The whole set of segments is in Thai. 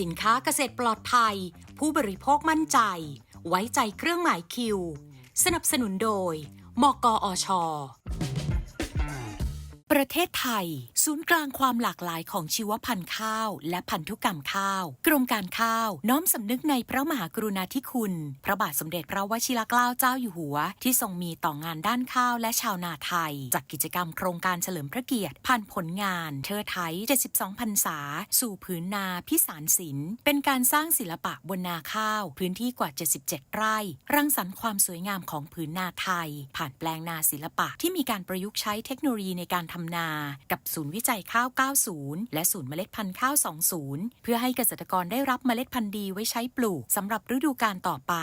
สินค้าเกษตรปลอดภัย ผู้บริโภคมั่นใจ ไว้ใจเครื่องหมายคิว สนับสนุนโดย มกอช ประเทศไทย ศูนย์กลางความหลากหลายของชีวพันธุ์ข้าว และพันธุกรรมข้าว กรมการข้าว น้อมสำนึกในพระมหากรุณาธิคุณ พระบาทสมเด็จพระวชิรเกล้าเจ้าอยู่หัว ที่ทรงมีต่องานด้านข้าวและชาวนาไทย จัดกิจกรรมโครงการเฉลิมพระเกียรติผ่านผลงานเทอไทย 72พรรษา สู่ผืนนาพิสารศิลป์เป็นการสร้างศิลปะบนนาข้าว พื้นที่กว่า 77 ไร่ รังสรรค์ความสวยงามของผืนนาไทย ผ่านแปลงนาศิลปะที่มีการประยุกต์ใช้เทคโนโลยีในการทำนา กับศูนย์วิจัยข้าว 90 และศูนย์เมล็ดพันธุ์ข้าว 20 เพื่อให้เกษตรกรได้รับเมล็ดพันธุ์ดีไว้ใช้ปลูกสำหรับฤดูกาลต่อไป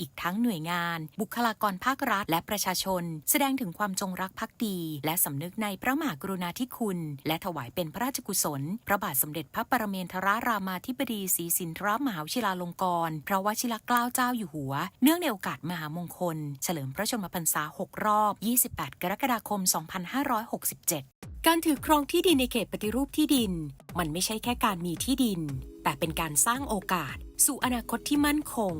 อีกทั้งหน่วยงาน บุคลากรภาครัฐ และประชาชน แสดงถึงความจงรักภักดี และสำนึกในพระมหากรุณาธิคุณ และถวายเป็นพระราชกุศล พระบาทสมเด็จพระปรเมนทรรามาธิบดีศรีสินทรมหาวิชิลาลงกรณ์พระวชิรเกล้าเจ้าอยู่หัว เนื่องในโอกาสมหามงคล เฉลิมพระชนมพรรษา 6 รอบ 28 กรกฎาคม 2567การถือครองที่ดินในเขตปฏิรูปที่ดิน มันไม่ใช่แค่การมีที่ดิน แต่เป็นการสร้างโอกาส สู่อนาคตที่มั่นคง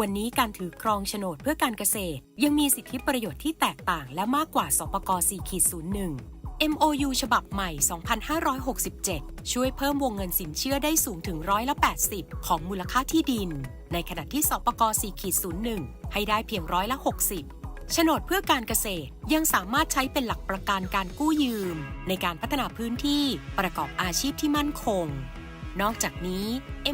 วันนี้การถือครองโฉนดเพื่อการเกษตร ยังมีสิทธิประโยชน์ที่แตกต่างและมากกว่าสปก4.01 MOU ฉบับใหม่ 2567 ช่วยเพิ่มวงเงินสินเชื่อได้สูงถึงร้อยละ 80 ของมูลค่าที่ดิน ในขณะที่สปก4.01 ให้ได้เพียงร้อยละ 60 โฉนดเพื่อการเกษตรยังสามารถใช้เป็นหลักประกันการกู้ยืม ในการพัฒนาพื้นที่ประกอบอาชีพที่มั่นคง นอกจากนี้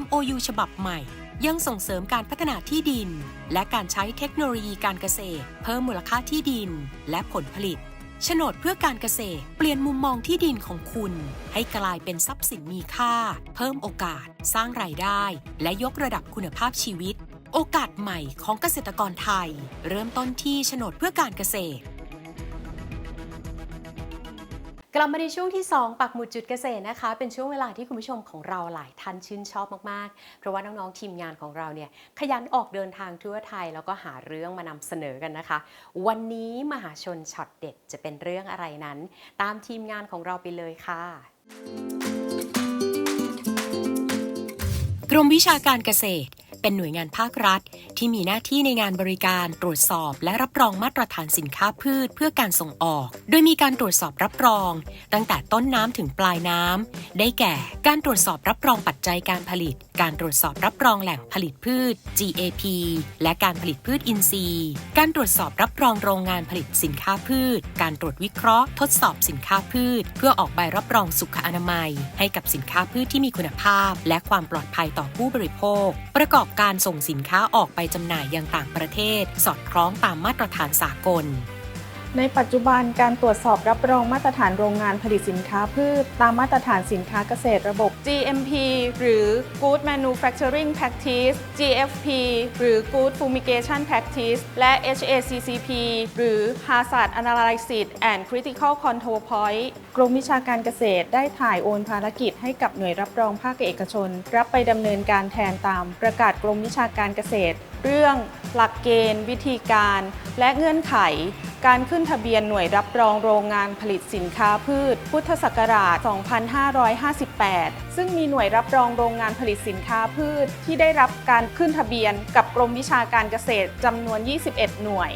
MOU ฉบับใหม่ยังส่งเสริมการพัฒนาที่ดิน และการใช้เทคโนโลยีการเกษตร เพิ่มมูลค่าที่ดิน และผลผลิตโฉนดเพื่อการเกษตรเปลี่ยนมุมมองที่ดินของคุณ ให้กลายเป็นทรัพย์สินมีค่า เพิ่มโอกาส สร้างรายได้ และยกระดับคุณภาพชีวิต โอกาสใหม่ของเกษตรกรไทย เริ่มต้นที่โฉนดเพื่อการเกษตร กลับมาในช่วงที่ 2 ปักหมุดจุดเกษตรนะคะ เป็นช่วงเวลาที่คุณผู้ชมของเราหลายท่านชื่นชอบมาก ๆ เพราะว่าน้อง ๆ ทีมงานของเราเนี่ยขยันออกเดินทางทั่วไทย แล้วก็หาเรื่องมานำเสนอกันนะคะ วันนี้มหาชนช็อตเด็ดจะเป็นเรื่องอะไรนั้น ตามทีมงานของเราไปเลยค่ะกรมวิชาการเกษตร เป็นหน่วยงานภาครัฐ ที่มีหน้าที่ในงานบริการตรวจสอบ และรับรองมาตรฐานสินค้าพืชเพื่อการส่งออก โดยมีการตรวจสอบรับรอง ตั้งแต่ต้นน้ำถึงปลายน้ำ ได้แก่ การตรวจสอบรับรองปัจจัยการผลิต การตรวจสอบรับรองแหล่งผลิตพืช GAP และการผลิตพืชอินทรีย์ การตรวจสอบรับรองโรงงานผลิตสินค้าพืช การตรวจวิเคราะห์ ทดสอบสินค้าพืช เพื่อออกใบรับรองสุขอนามัย ให้กับสินค้าพืชที่มีคุณภาพ และความปลอดภัยต่อผู้บริโภค ประกอบการส่งสินค้าออกไปจำหน่ายยังต่างประเทศ สอดคล้องตามมาตรฐานสากล ในปัจจุบันการตรวจสอบรับรองมาตรฐานโรงงานผลิตสินค้าพืช ตามมาตรฐานสินค้าเกษตรระบบ GMP หรือ Good Manufacturing Practice GFP หรือ Good Fumigation Practice และ HACCP หรือ Hazard Analysis and Critical Control Point กรมวิชาการเกษตรได้ถ่ายโอนภารกิจให้กับหน่วยรับรองภาคเอกชน รับไปดำเนินการแทนตามประกาศกรมวิชาการเกษตร เรื่องหลักเกณฑ์ วิธีการ และเงื่อนไข การขึ้นทะเบียนหน่วยรับรองโรงงานผลิตสินค้าพืช พุทธศักราช 2558 ซึ่งมีหน่วยรับรองโรงงานผลิตสินค้าพืช ที่ได้รับการขึ้นทะเบียนกับกรมวิชาการเกษตรจำนวน 21 หน่วย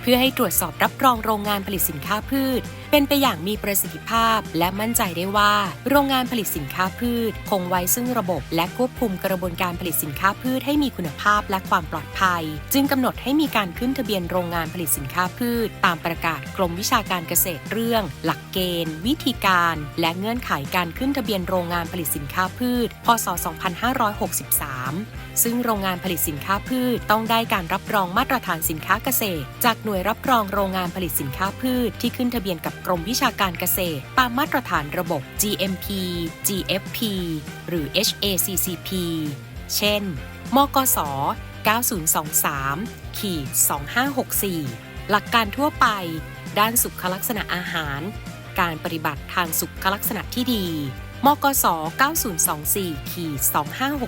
เพื่อให้ตรวจสอบรับรองโรงงานผลิตสินค้าพืช เป็นไปอย่างมีประสิทธิภาพ และมั่นใจได้ว่า โรงงานผลิตสินค้าพืช คงไว้ซึ่งระบบและควบคุมกระบวนการผลิตสินค้าพืชให้มีคุณภาพและความปลอดภัย จึงกำหนดให้มีการขึ้นทะเบียนโรงงานผลิตสินค้าพืช ตามประกาศกรมวิชาการเกษตรเรื่อง หลักเกณฑ์ วิธีการ และเงื่อนไขการขึ้นทะเบียนโรงงานผลิตสินค้าพืช พศ 2563 ซึ่งโรงงานผลิตสินค้าพืชต้องได้การรับรองมาตรฐานสินค้าเกษตร จากหน่วยรับรองโรงงานผลิตสินค้าพืชที่ขึ้นทะเบียนกับกรมวิชาการเกษตร ตามมาตรฐานระบบ GMP GFP หรือ HACCP เช่น มกส 9023ขีด2564 หลักการทั่วไป ด้านสุขลักษณะอาหาร การปฏิบัติทางสุขลักษณะที่ดี มกส 9024ขีด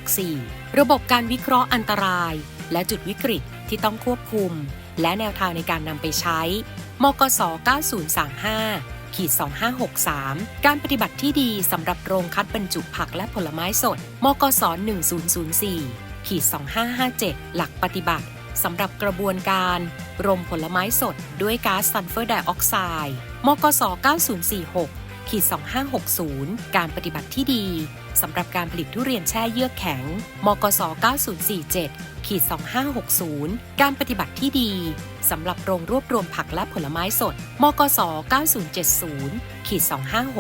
2564 ระบบการวิเคราะห์อันตราย และจุดวิกฤตที่ต้องควบคุม และแนวทางในการนำไปใช้ มกส 9035ขีด2563 การปฏิบัติที่ดีสำหรับโรงคัดบรรจุผักและผลไม้สด มกส 1004ขีด2557 หลักปฏิบัติสำหรับกระบวนการรมผลไม้สดด้วยก๊าซซัลเฟอร์ไดออกไซด์ มกส 9046 2560 การปฏิบัติที่ดี สำหรับการผลิตทุเรียนแช่เยือกแข็ง มกส 9047ขีด2560 การปฏิบัติที่ดี สำหรับโรงรวบรวมผักและผลไม้สด มกส 9070ขีด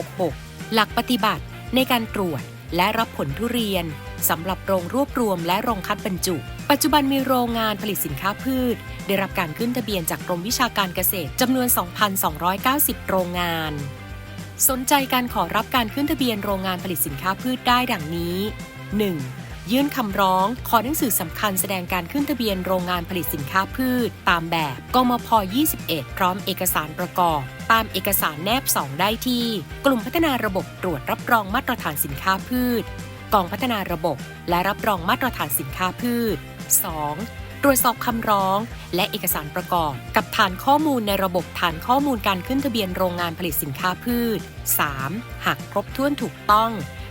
2566 หลักปฏิบัติในการตรวจและรับผลทุเรียน สำหรับโรงรวบรวมและโรงคัดบรรจุ ปัจจุบันมีโรงงานผลิตสินค้าพืช ได้รับการขึ้นทะเบียนจากกรมวิชาการเกษตรจำนวน 2,290 โรงงาน สนใจการขอรับการขึ้นทะเบียนโรงงานผลิตสินค้าพืชได้ดังนี้ 1. ยื่นคำร้อง ขอหนังสือสำคัญแสดงการขึ้นทะเบียนโรงงานผลิตสินค้าพืช ตามแบบกมพ 21 พร้อมเอกสารประกอบ ตามเอกสารแนบ 2 ได้ที่ กลุ่มพัฒนาระบบตรวจรับรองมาตรฐานสินค้าพืช กองพัฒนาระบบ และรับรองมาตรฐานสินค้าพืช 2. ตรวจสอบคำร้อง และเอกสารประกอบ กับฐานข้อมูลในระบบฐานข้อมูลการขึ้นทะเบียนโรงงานผลิตสินค้าพืช 3. หากครบถ้วนถูกต้อง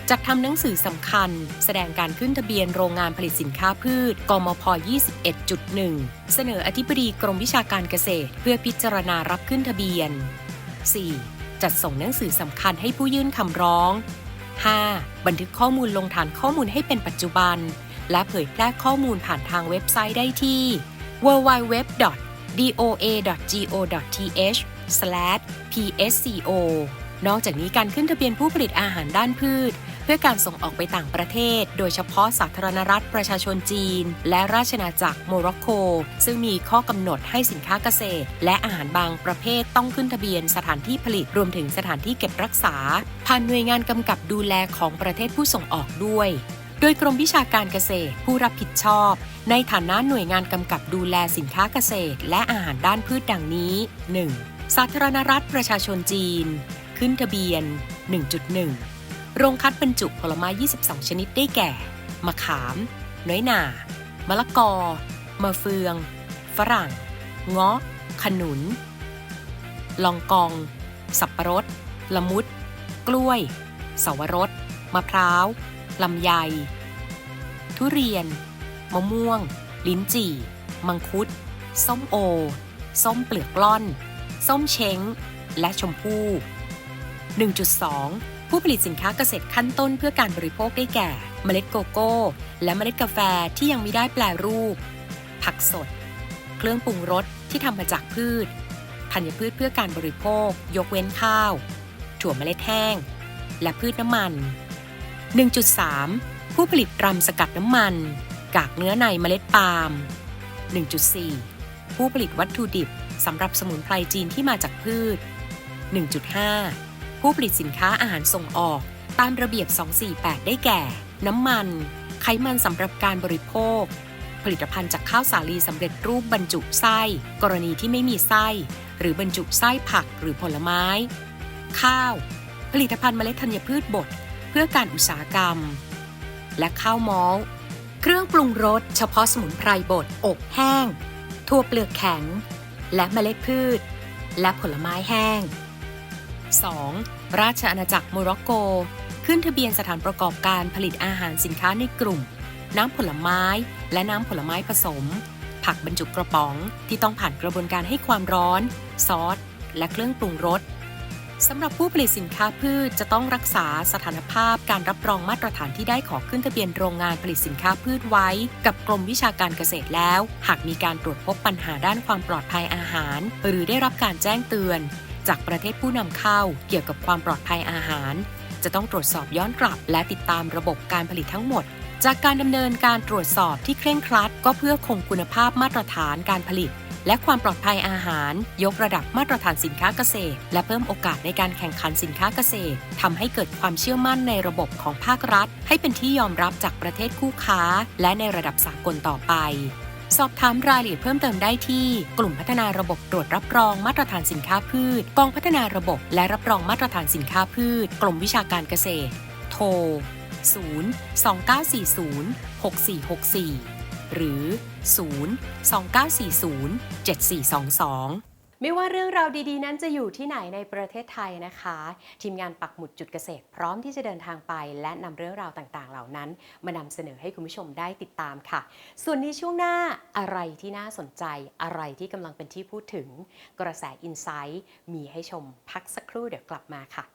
จัดทำหนังสือสำคัญ แสดงการขึ้นทะเบียนโรงงานผลิตสินค้าพืช กมพ 21.1 เสนออธิบดีกรมวิชาการเกษตร เพื่อพิจารณารับขึ้นทะเบียน 4. จัดส่งหนังสือสำคัญให้ผู้ยื่นคำร้อง 5. บันทึกข้อมูลลงฐานข้อมูลให้เป็นปัจจุบัน และเผยแพร่ข้อมูลผ่านทางเว็บไซต์ได้ที่ www.doa.go.th/psco นอกจากนี้การขึ้นทะเบียนผู้ผลิตอาหารด้านพืช เพื่อการส่งออกไปต่างประเทศ โดยเฉพาะสาธารณรัฐประชาชนจีน และราชอาณาจักรโมร็อกโก ซึ่งมีข้อกำหนดให้สินค้าเกษตร และอาหารบางประเภทต้องขึ้นทะเบียนสถานที่ผลิตรวมถึงสถานที่เก็บรักษา ผ่านหน่วยงานกำกับดูแลของประเทศผู้ส่งออกด้วย โดยกรมวิชาการเกษตรผู้รับผิดชอบ ในฐานะหน่วยงานกำกับดูแลสินค้าเกษตร และอาหารด้านพืชดังนี้ 1. สาธารณรัฐประชาชนจีน ขึ้นทะเบียน 1.1 โรงคัดบรรจุผลไม้ 22 ชนิดได้แก่ มะขาม น้อยหน่ามะละกอ มะเฟือง ฝรั่ง เงาะ ขนุน ลองกอง สับปะรด ละมุด กล้วย สวรส มะพร้าว ลำไย ทุเรียน มะม่วง ลิ้นจี่ มังคุด ส้มโอ ส้มเปลือกล่อน ส้มเช้ง และชมพู่ 1.2 ผู้ผลิตสินค้าเกษตรขั้นต้นเพื่อการบริโภคได้แก่ เมล็ดโกโก้ และเมล็ดกาแฟที่ยังไม่ได้แปลรูป ผักสด เครื่องปรุงรสที่ทำมาจากพืชธัญพืชเพื่อการบริโภค ยกเว้นข้าว ถั่วเมล็ดแห้ง และพืชน้ำมัน 1.3 ผู้ผลิตรำสกัดน้ำมัน กากเนื้อในเมล็ดปาล์ม 1.4 ผู้ผลิตวัตถุดิบสำหรับสมุนไพรจีนที่มาจากพืช 1.5 ผู้ผลิตสินค้าอาหารส่งออกตามระเบียบ 248 ได้แก่ น้ำมัน ไขมันสำหรับการบริโภค ผลิตภัณฑ์จากข้าวสาลีสำเร็จรูปบรรจุไส้ กรณีที่ไม่มีไส้ หรือบรรจุไส้ผักหรือผลไม้ ข้าว ผลิตภัณฑ์เมล็ดธัญพืชบด พื่อการอุตสาหกรรม และข้าวมอลเครื่องปรุงรสเฉพาะสมุนไพรบดอบแห้ง ทั่วเปลือกแข็ง และเมล็ดพืช และผลไม้แห้ง 2. ราชอาณาจักรโมร็อกโก ขึ้นทะเบียนสถานประกอบการผลิตอาหารสินค้าในกลุ่ม น้ำผลไม้และน้ำผลไม้ผสม ผักบรรจุกระป๋องที่ต้องผ่านกระบวนการให้ความร้อน ซอส และเครื่องปรุงรส สำหรับผู้ผลิตสินค้าพืชจะต้องรักษาสถานภาพการรับรองมาตรฐานที่ได้ขอขึ้นทะเบียนโรงงานผลิตสินค้าพืชไว้ กับกรมวิชาการเกษตรแล้ว หากมีการตรวจพบปัญหาด้านความปลอดภัยอาหาร หรือได้รับการแจ้งเตือน จากประเทศผู้นำเข้า เกี่ยวกับความปลอดภัยอาหาร จะต้องตรวจสอบย้อนกลับ และติดตามระบบการผลิตทั้งหมด จากการดำเนินการตรวจสอบที่เคร่งครัด ก็เพื่อคงคุณภาพมาตรฐานการผลิต และความปลอดภัยอาหาร ยกระดับมาตรฐานสินค้าเกษตร และเพิ่มโอกาสในการแข่งขันสินค้าเกษตรทำให้เกิดความเชื่อมั่นในระบบของภาครัฐ ให้เป็นที่ยอมรับจากประเทศคู่ค้า และในระดับสากลต่อไปสอบถามรายละเอียดเพิ่มเติมได้ที่ กลุ่มพัฒนาระบบตรวจรับรองมาตรฐานสินค้าพืช กองพัฒนาระบบและรับรองมาตรฐานสินค้าพืช กรมวิชาการเกษตร โทร 0 2940 6464 หรือ 0 2940 7422ไม่ว่าเรื่องราวดีๆ นั้นจะอยู่ที่ไหนในประเทศไทยนะคะ ทีมงานปักหมุดจุดเกษตร พร้อมที่จะเดินทางไป และนำเรื่องราวต่างๆ เหล่านั้น มานำเสนอให้คุณผู้ชมได้ติดตามค่ะ ส่วนในช่วงหน้าอะไรที่น่าสนใจอะไรที่กำลังเป็นที่พูดถึง กระแสอินไซต์มีให้ชมพักสักครู่เดี๋ยวกลับมาค่ะ